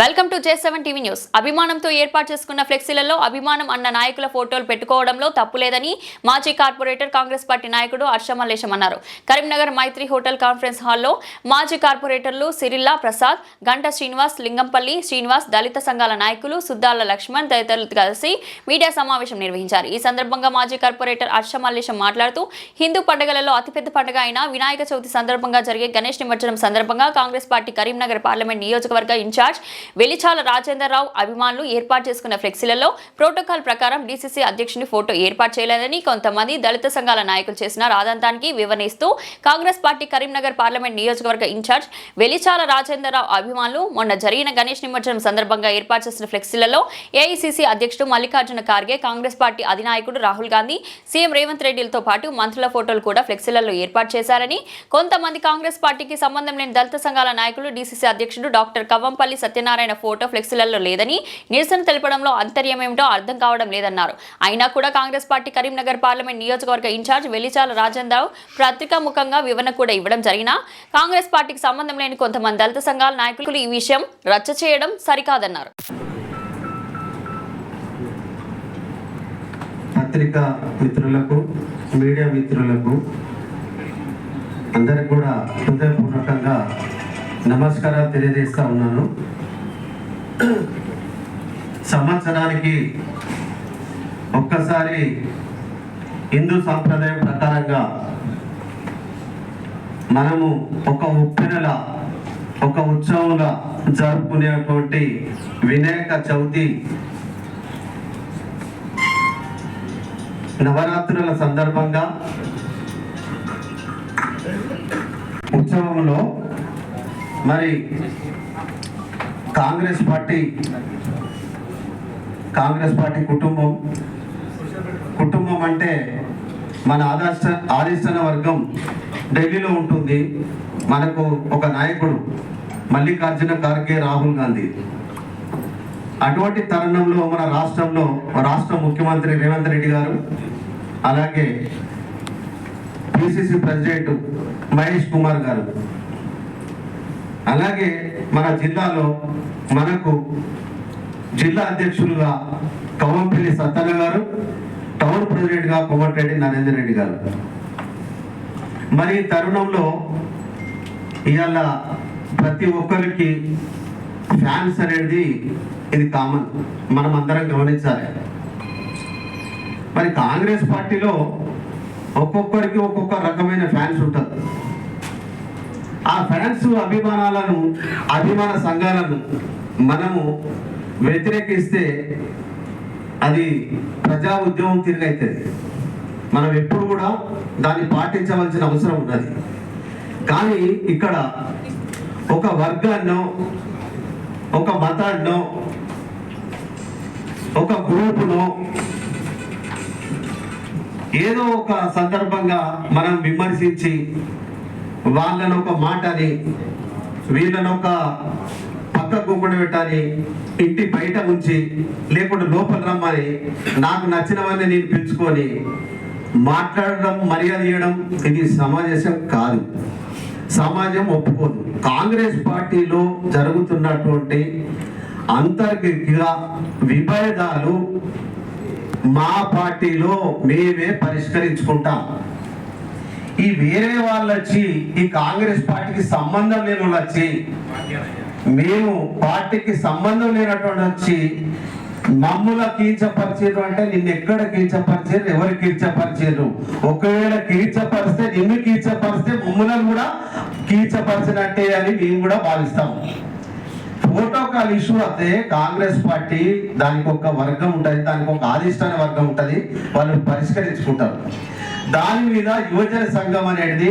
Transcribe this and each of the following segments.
Welcome to J seven TV news. అభిమానంతో ఏర్పాటు చేసుకున్న ఫ్లెక్సీలలో అభిమానం అన్న నాయకుల ఫోటోలు పెట్టుకోవడంలో తప్పులేదని మాజీ కార్పొరేటర్ కాంగ్రెస్ పార్టీ నాయకుడు హర్షమల్లేశం అన్నారు. కరీంనగర్ మైత్రి హోటల్ కాన్ఫరెన్స్ హాల్లో మాజీ కార్పొరేటర్లు సిరిల్లా ప్రసాద్ గంట శ్రీనివాస్ లింగంపల్లి శ్రీనివాస్ దళిత సంఘాల నాయకులు సుద్దాల లక్ష్మణ్ తదితరులు కలిసి మీడియా సమావేశం నిర్వహించారు. ఈ సందర్భంగా మాజీ కార్పొరేటర్ హర్షమల్లేశం మాట్లాడుతూ హిందూ పండుగలలో అతిపెద్ద పండుగ అయిన వినాయక చవితి సందర్భంగా జరిగే గణేష్ నిమజ్జనం సందర్భంగా కాంగ్రెస్ పార్టీ కరీంనగర్ పార్లమెంట్ నియోజకవర్గ ఇన్ఛార్జ్ వెలిచాల రాజేంద్రరావు అభిమానులు ఏర్పాటు చేసుకున్న ఫ్లెక్సీలలో ప్రోటోకాల్ ప్రకారం డీసీసీ అధ్యక్షుని ఫోటో ఏర్పాటు చేయలేదని కొంతమంది దళిత సంఘాల నాయకులు చేసిన రాదంతానికి వివరిస్తూ కాంగ్రెస్ పార్టీ కరీంనగర్ పార్లమెంట్ నియోజకవర్గ ఇన్ఛార్జ్ వెలిచాల రాజేంద్రరావు అభిమానులు మొన్న జరిగిన గణేష్ నిమజ్జనం సందర్భంగా ఏర్పాటు చేసిన ఫ్లెక్సీలలో ఏఐసీసీ అధ్యక్షుడు మల్లికార్జున ఖార్గే కాంగ్రెస్ పార్టీ అధినాయకుడు రాహుల్ గాంధీ సీఎం రేవంత్ రెడ్డిలతో పాటు మంత్రుల ఫోటోలు కూడా ఫ్లెక్సీలలో ఏర్పాటు చేశారని కొంతమంది కాంగ్రెస్ పార్టీకి సంబంధం లేని దళిత సంఘాల నాయకులు డీసీసీ అధ్యక్షుడు డాక్టర్ కవ్వంపల్లి సత్యనారాయణ ఫోటో ఫ్లెక్సీలలో లేదని నిరసన తెలపడంలో అంతర్యం ఏమిటో అర్థం కావడం లేదన్నారు. అయినా కూడా కాంగ్రెస్ పార్టీ కరీంనగర్ పార్లమెంట్ నియోజకవర్గ ఇన్ఛార్జ్ వెల్లిచాల రాజేంద్రరావు పత్రికా ముఖంగా వివరణ కూడా ఇవ్వడం జరిగినా కాంగ్రెస్ పార్టీకి సంబంధం లేని కొంతమంది దళిత సంఘాల నాయకులు ఈ విషయం రచ్చ చేయడం సరికాదన్నారు. పత్రికా మిత్రులకు మీడియా మిత్రులకు అందరికి కూడా హృదయపూర్వకంగా నమస్కారాలు తెలియజేస్తా ఉన్నాను. సంవత్సరానికి ఒక్కసారి హిందూ సాంప్రదాయం ప్రకారంగా మనము ఒక ఉప్పెనల ఒక ఉత్సవంగా జరుపుకునేటువంటి వినాయక చవితి నవరాత్రుల సందర్భంగా ఉత్సవంలో మరి కాంగ్రెస్ పార్టీ కాంగ్రెస్ పార్టీ కుటుంబం. కుటుంబం అంటే మన ఆదర్శ ఆదిష్టన వర్గం ఢిల్లీలో ఉంటుంది. మనకు ఒక నాయకుడు మల్లికార్జున ఖార్గే రాహుల్ గాంధీ. అటువంటి తరుణంలో మన రాష్ట్రంలో రాష్ట్ర ముఖ్యమంత్రి రేవంత్ రెడ్డి గారు అలాగే పిసిసి ప్రెసిడెంట్ మహేష్ కుమార్ గారు. అలాగే మన జిల్లాలో మనకు జిల్లా అధ్యక్షులుగా కవంపల్లి సత్తన్న గారు టౌన్ ప్రెసిడెంట్గా కొమ్మటిరెడ్డి నరేందర్ రెడ్డి గారు. మరి ఈ తరుణంలో ఇవాళ ప్రతి ఒక్కరికి ఫ్యాన్స్ అనేది ఇది కామన్. మనం అందరం గమనించాలి. మరి కాంగ్రెస్ పార్టీలో ఒక్కొక్కరికి ఒక్కొక్క రకమైన ఫ్యాన్స్ ఉంటారు. ఆ ఫ్యాన్స్ అభిమానాలను అభిమాన సంఘాలను మనము వ్యతిరేకిస్తే అది ప్రజా ఉద్యమం తిరిగైతుంది. మనం ఎప్పుడు కూడా దాన్ని పాటించవలసిన అవసరం ఉన్నది. కానీ ఇక్కడ ఒక వర్గాన్నో ఒక మతాన్నో ఒక గ్రూపునో ఏదో ఒక సందర్భంగా మనం విమర్శించి వాళ్ళని ఒక మాటని వీళ్ళని ఒక పక్క గుమ్మడి పెట్టాలి ఇంటి బయట ఉంచి లేకుంటే లోపల రమ్మని నాకు నచ్చినవన్నీ నేను పిలుచుకొని మాట్లాడడం మర్యాద ఇవ్వడం ఇది సమాజం కాదు. సమాజం ఒప్పుకోదు. కాంగ్రెస్ పార్టీలో జరుగుతున్నటువంటి అంతర్గత విభేదాలు మా పార్టీలో మేమే పరిష్కరించుకుంటాం. ఈ వేరే వాళ్ళు వచ్చి ఈ కాంగ్రెస్ పార్టీకి సంబంధం లేని వాళ్ళు వచ్చి మేము పార్టీకి సంబంధం లేనటువంటి వచ్చి మమ్ముల కీర్చపరిచారు అంటే నిన్ను ఎక్కడ కీర్చపరిచారు ఎవరు కీర్చపరిచారు ఒకవేళ కీర్చపరిస్తే నిన్ను కీర్చపరిస్తే మమ్ములను కూడా కీర్చపరిచినట్టే అని మేము కూడా భావిస్తాం. ప్రోటోకాల్ ఇష్యూ అయితే కాంగ్రెస్ పార్టీ దానికి ఒక వర్గం ఉంటుంది దానికి ఒక ఆదిష్టాన వర్గం ఉంటుంది వాళ్ళు పరిష్కరించుకుంటారు. దాని మీద యువజన సంఘం అనేది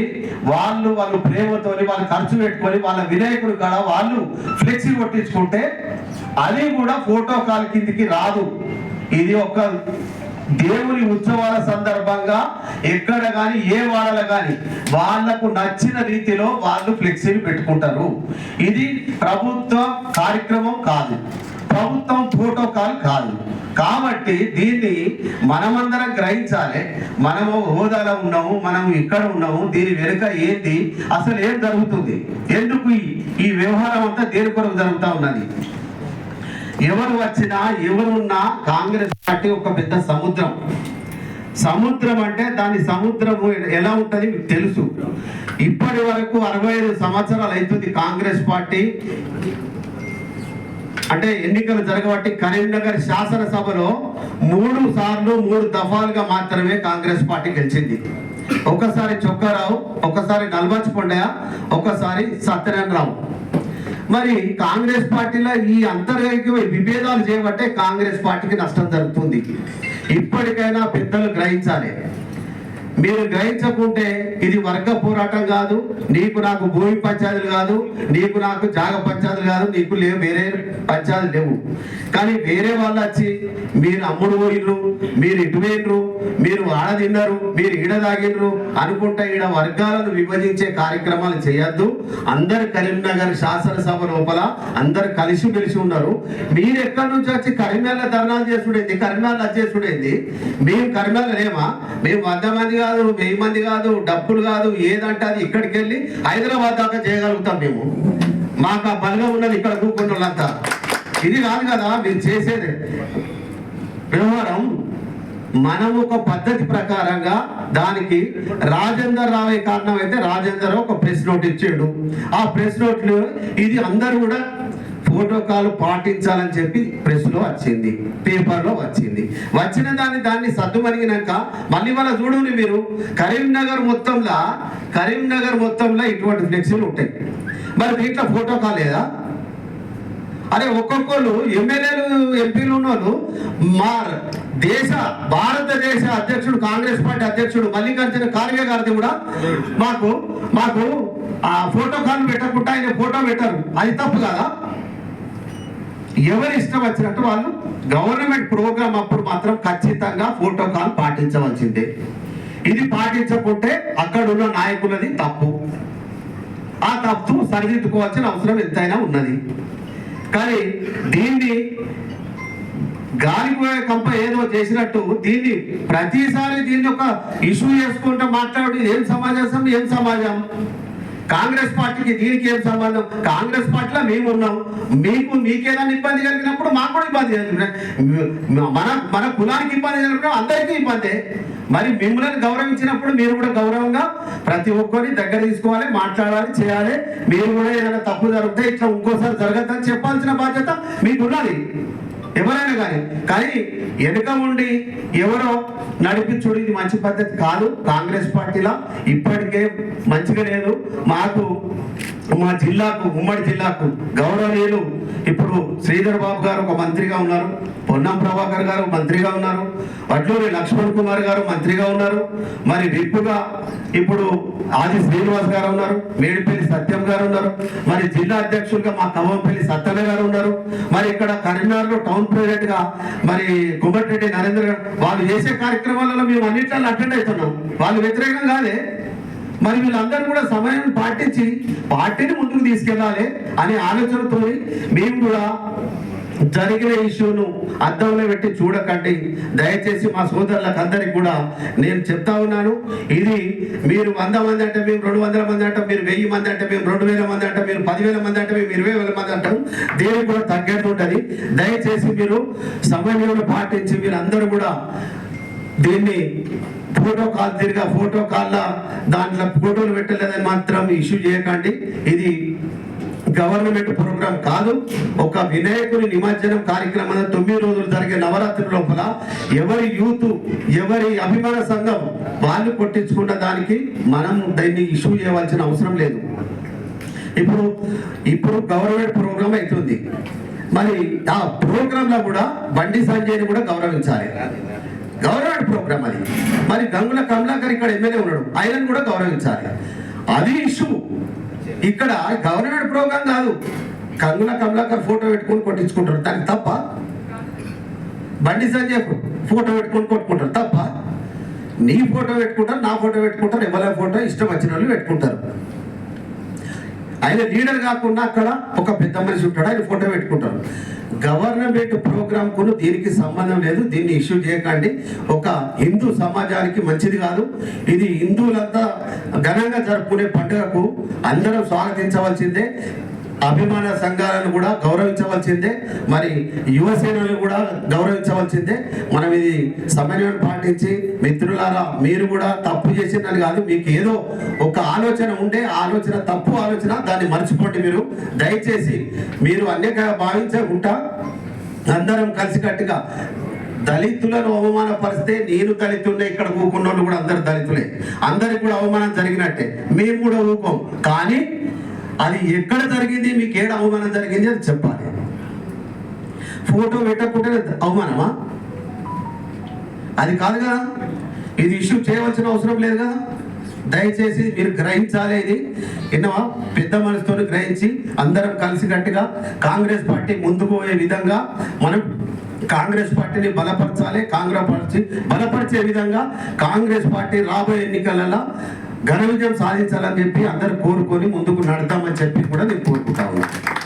వాళ్ళు వాళ్ళు ప్రేమతోని వాళ్ళు ఖర్చు పెట్టుకొని వాళ్ళ వినాయకుడు కాడ వాళ్ళు ఫ్లెక్సీ కొట్టించుకుంటే అది కూడా ఫోటో కాల్ కిందికి రాదు. ఇది ఒక దేవుని ఉత్సవాల సందర్భంగా ఎక్కడ కానీ ఏ వాడల కానీ వాళ్ళకు నచ్చిన రీతిలో వాళ్ళు ఫ్లెక్సీలు పెట్టుకుంటారు. ఇది ప్రభుత్వ కార్యక్రమం కాదు. ప్రభుత్వం ప్రోటోకాల్ కాదు. కాబట్టి దీన్ని మనమందరం గ్రహించాలి. మనము హోదాలో ఉన్నాము మనము ఇక్కడ ఉన్నాము దీని వెనుక ఏంది అసలు ఏం జరుగుతుంది? ఎందుకు ఈ- వ్యవహారం అంతా దేని కొరకు జరుగుతా ఉన్నది? ఎవరు వచ్చినా ఎవరున్నా కాంగ్రెస్ పార్టీ ఒక పెద్ద సముద్రం. సముద్రం అంటే దాని సముద్రం ఎలా ఉంటది మీకు తెలుసు. ఇప్పటి వరకు అరవై ఐదు సంవత్సరాలు అవుతుంది కాంగ్రెస్ పార్టీ. అంటే ఎన్నికలు జరగబట్టి కరీంనగర్ శాసనసభలో మూడు సార్లు మూడు దఫాలుగా మాత్రమే కాంగ్రెస్ పార్టీ గెలిచింది. ఒకసారి చొక్కారావు ఒకసారి నల్బచ్ కొండయ్య ఒకసారి సత్యనారాయణరావు. మరి కాంగ్రెస్ పార్టీలో ఈ అంతర్గత విభేదాలు చేయబట్టే కాంగ్రెస్ పార్టీకి నష్టం జరుగుతుంది. ఇప్పటికైనా పెద్దలు గ్రహించాలి. మీరు గ్రహించకుంటే ఇది వర్గ పోరాటం కాదు. నీకు నాకు భూమి పంచాయతీలు కాదు. నీకు నాకు జాగ పంచాయతీలు కాదు. నీకు లేవు. వేరే పంచాయతీలు లేవు. కానీ వేరే వాళ్ళు వచ్చి మీరు అమ్ముడు పోయినరు మీరు ఇటు పోయినరు మీరు ఆడ తిన్నారు మీరు ఈడ తాగినరు అనుకుంటే ఈడ వర్గాలను విభజించే కార్యక్రమాలు చేయొద్దు. అందరు కరీంనగర్ శాసనసభ లోపల అందరు కలిసి మెలిసి ఉన్నారు. మీరు ఎక్కడి నుంచి వచ్చి కరీంనగర్ ధర్నాలు చేసుడేంది? కరీంనగర్ వచ్చేసుడేంది మేము కరీంనగర్ లేమా? మేము వంద మంది కాదు వెయ్యి మంది కాదు డబ్బులు కాదు ఏదంటే అది ఇక్కడికి వెళ్ళి హైదరాబాద్ దాకా చేయగలుగుతాం మేము. మాకు ఆ బలగా ఉన్నది ఇక్కడ కూకుంటున్నంతా వాళ్ళంతా ఇది కాదు కదా మీరు చేసేది. వ్యవహారం మనం ఒక పద్ధతి ప్రకారంగా దానికి రాజేందర్ రావే కారణం అయితే రాజేందర్ ఒక ప్రెస్ నోట్ ఇచ్చాడు. ఆ ప్రెస్ నోట్లు ఇది అందరు కూడా ప్రోటోకాల్ పాటించాలని చెప్పి ప్రెస్లో వచ్చింది పేపర్లో వచ్చింది. వచ్చిన దాన్ని దాన్ని సర్దుమరిగినాక మళ్ళీ వాళ్ళ చూడండి మీరు కరీంనగర్ మొత్తంలో కరీంనగర్ మొత్తంలో ఇటువంటి ఫ్లెక్సీలు ఉంటాయి. మరి దీంట్లో ప్రోటోకాల్ లేదా అరే ఒక్కొక్కరు ఎమ్మెల్యేలు ఎంపీలు ఉన్నోళ్ళు మా దేశ భారతదేశ అధ్యక్షుడు కాంగ్రెస్ పార్టీ అధ్యక్షుడు మల్లికార్జున ఖార్గే గారిది కూడా మాకు మాకు ఆ ఫోటో కాల్ పెట్టకుండా ఆయన ఫోటో పెట్టారు. అది తప్పు కదా? ఎవరి ఇష్టం వచ్చినట్టు వాళ్ళు గవర్నమెంట్ ప్రోగ్రామ్ అప్పుడు మాత్రం ఖచ్చితంగా ఫోటో కాల్ పాటించవలసిందే. ఇది పాటించకుంటే అక్కడ ఉన్న నాయకులది తప్పు. ఆ తప్పు సరిదిద్దుకోవాల్సిన అవసరం ఎంతైనా ఉన్నది. కానీ దీన్ని గాలిపోయే కంప ఏదో చేసినట్టు దీన్ని ప్రతిసారి దీన్ని ఒక ఇష్యూ చేసుకుంటూ మాట్లాడు ఏం సమాజం ఏం సమాజం? కాంగ్రెస్ పార్టీకి దీనికి ఏం సంబంధం? కాంగ్రెస్ పార్టీలో మేము ఉన్నాం మీకు మీకేదైనా ఇబ్బంది కలిగినప్పుడు మాకు కూడా ఇబ్బంది కలిగిన మన మన కులానికి ఇబ్బంది కలిగినప్పుడు అందరికీ ఇబ్బందే. మరి మిమ్మల్ని గౌరవించినప్పుడు మీరు కూడా గౌరవంగా ప్రతి ఒక్కరిని దగ్గర తీసుకోవాలి మాట్లాడాలి చేయాలి. మీరు కూడా ఏదైనా తప్పు జరిగితే ఇట్లా ఇంకోసారి జరగద్దని చెప్పాల్సిన బాధ్యత మీకు ఉన్నది ఎవరైనా కానీ కానీ వెనుక ఉండి ఎవరో నడిపించుడు ఇది మంచి పద్ధతి కాదు. కాంగ్రెస్ పార్టీలో ఇప్పటికే మంచిగా లేదు. మాకు మా జిల్లాకు ఉమ్మడి జిల్లాకు గౌరవనీయులు ఇప్పుడు శ్రీధర్ బాబు గారు ఒక మంత్రిగా ఉన్నారు పొన్నం ప్రభాకర్ గారు మంత్రిగా ఉన్నారు వడ్లూరి లక్ష్మణ్ కుమార్ గారు మంత్రిగా ఉన్నారు మరి విప్పుగా ఇప్పుడు ఆది శ్రీనివాస్ గారు ఉన్నారు మేడిపల్లి సత్యం గారు ఉన్నారు మరి జిల్లా అధ్యక్షులుగా మా కవ్వంపల్లి సత్తమే గారు ఉన్నారు మరి ఇక్కడ కరీంనగర్లో టౌన్ ప్రెసిడెంట్గా మరి కుమ్మటిరెడ్డి నరేంద్ర గారు వాళ్ళు చేసే కార్యక్రమాలలో మేము అన్నింటిలో అటెండ్ అవుతున్నాం. వాళ్ళు వ్యతిరేకం కాదే. మరి వీళ్ళందరూ కూడా సమయం పాటించి పార్టీని ముందుకు తీసుకెళ్ళాలి అనే ఆలోచనతో మేము కూడా జరిగిన ఇష్యూను అద్దంలో పెట్టి చూడకండి. దయచేసి మా సోదరులకు అందరికి కూడా నేను చెప్తా ఉన్నాను. ఇది మీరు వంద మంది అంటే మేము రెండు వందల మంది అంటాం మీరు వెయ్యి మంది అంటే మేము రెండు వేల మంది అంటాం మీరు పదివేల మంది అంటే మేము ఇరవై వేల మంది అంటాం. దేనికి కూడా తగ్గట్టు ఉంటుంది. దయచేసి మీరు సమన్వయం పాటించి మీరు అందరూ కూడా దీన్ని ఫోటో కాల్ తిరిగా ఫోటో కాల్ల దాంట్లో ఫోటోలు పెట్టలేదని మాత్రం ఇష్యూ చేయకండి. ఇది గవర్నమెంట్ ప్రోగ్రాం కాదు. ఒక వినాయకుని నిమజ్జనం కార్యక్రమం తొమ్మిది రోజులు జరిగే నవరాత్రి లోపల ఎవరి యూత్ ఎవరి అభిమాన సంఘం వాళ్ళు కొట్టించుకున్న దానికి మనం దాన్ని ఇష్యూ చేయవలసిన అవసరం లేదు. ఇప్పుడు ఇప్పుడు గవర్నమెంట్ ప్రోగ్రాం అవుతుంది. మరి ఆ ప్రోగ్రాంలో కూడా బండి సంజయ్ని కూడా గౌరవించాలి. ప్రోగ్రామ్ అది. మరి గంగుల కమలాకర్ ఇక్కడ ఎమ్మెల్యే ఉన్నాడు. ఆయనను కూడా గౌరవించాలి. అది ఇష్యూ. ఇక్కడ గవర్నమెంట్ ప్రోగ్రామ్ కాదు. గంగుల కమలాకర్ ఫోటో పెట్టుకొని కొట్టించుకుంటారు. దానికి తప్ప? బండి సంజయ్ ఫోటో పెట్టుకొని కొట్టుకుంటారు. తప్ప? నీ ఫోటో పెట్టుకుంటారు నా ఫోటో పెట్టుకుంటారు ఎవరి ఫోటో ఇష్టం వచ్చిన వాళ్ళు పెట్టుకుంటారు. ఆయన లీడర్ కాకుండా అక్కడ ఒక పెద్ద మనిషి ఉంటాడు ఆయన ఫోటో పెట్టుకుంటారు. గవర్నమెంట్ ప్రోగ్రామ్కు దీనికి సంబంధం లేదు. దీన్ని ఇష్యూ చేయకండి. ఒక హిందూ సమాజానికి మంచిది కాదు. ఇది హిందువులంతా ఘనంగా జరుపుకునే పండుగకు అందరం స్వాగతించవలసిందే. అభిమాన సంఘాలను కూడా గౌరవించవలసిందే. మరి యువసేనలు కూడా గౌరవించవలసిందే. మనం ఇది సమన్వయం పాటించి మిత్రులారా మీరు కూడా తప్పు చేసిందని కాదు మీకు ఏదో ఒక ఆలోచన ఉండే ఆలోచన తప్పు ఆలోచన దాన్ని మర్చిపోండి మీరు. దయచేసి మీరు అన్యగా ఉంటా అందరం కలిసికట్టుగా దళితులను అవమానపరిస్తే నేను దళితుండే ఇక్కడ ఊకున్న వాళ్ళు కూడా అందరు దళితులే. అందరికి కూడా అవమానం జరిగినట్టే. మేము కూడా ఊకం. కానీ అది ఎక్కడ జరిగింది? మీకు ఏడ అవమానం జరిగింది అది చెప్పాలి. ఫోటో పెట్టకుంటే అవమానమా? అది కాదు కదా. ఇది ఇష్యూ చేయవలసిన అవసరం లేదు కదా. దయచేసి మీరు గ్రహించాలి ఇది. విన్నవా? పెద్ద మనసుతో గ్రహించి అందరం కలిసికట్టుగా కాంగ్రెస్ పార్టీ ముందుకు పోయే విధంగా మనం కాంగ్రెస్ పార్టీని బలపరచాలి కాంగ్రెస్ పార్టీ బలపరిచే విధంగా కాంగ్రెస్ పార్టీ రాబోయే ఎన్నికలలో ఘన విజయం సాధించాలని చెప్పి అందరు కోరుకొని ముందుకు నడతామని చెప్పి కూడా నేను కోరుకుంటా ఉన్నాను.